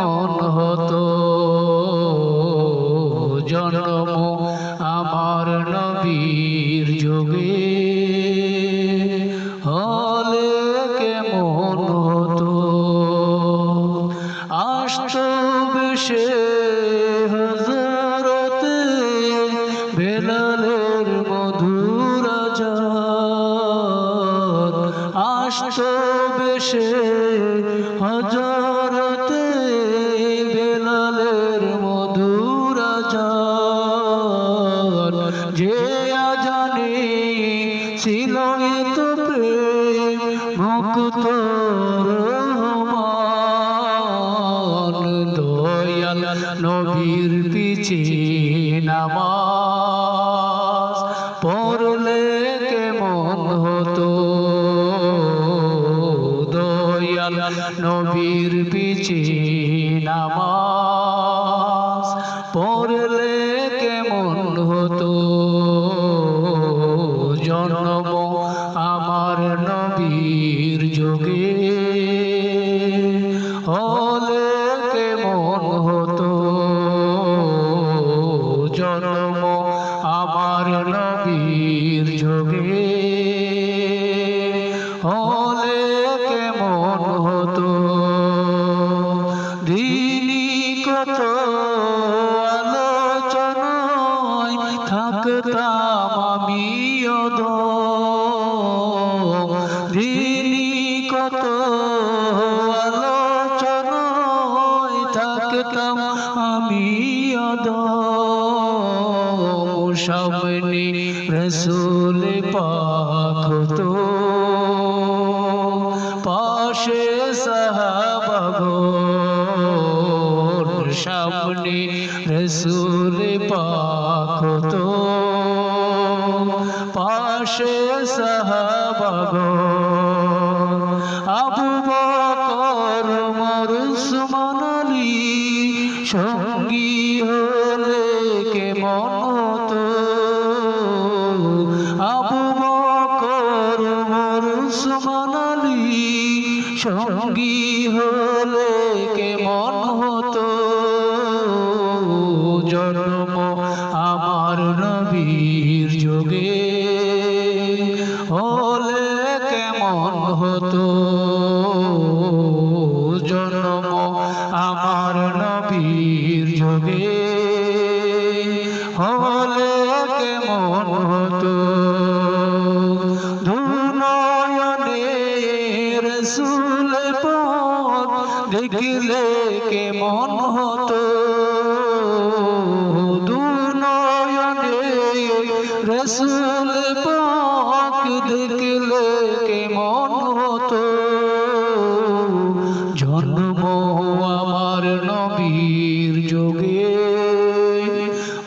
কেমন হতো? জন্ম আমার নবীর যোগে। হলে কেমন হতো? আষ্ট বেশে হজরতে বেলালের মধুর প্রেম রহমান দয়াল নবীর পিছে নামাজ পড়লে কেমন হতো দয়াল নবীর পিছে নামাজ পড়লে যোগে হলে কেমন হতো? জন্ম আমার নবীর যোগে হলে কেমন হতো? দিনী কত আলোচনায় থাকতাম আমি দিনী কত আলোচনায় থাকতাম আমি সামনে রসুল পাখ তো পাশে সাহাবাগর সামনে রসুল পাখ তো পাশে সাহাবাগর সুমনালি সঙ্গী হলে কেমন হতো? আবু বকর মর সুমনালি সঙ্গী হলে কেমন হতো? জন্ম আমার নবীর যোগে হলে কেমন হতো? যোগে হলে কেমন হতো? ধুনয়নে রসুল পর দেখলে কেমন হতো? রসুল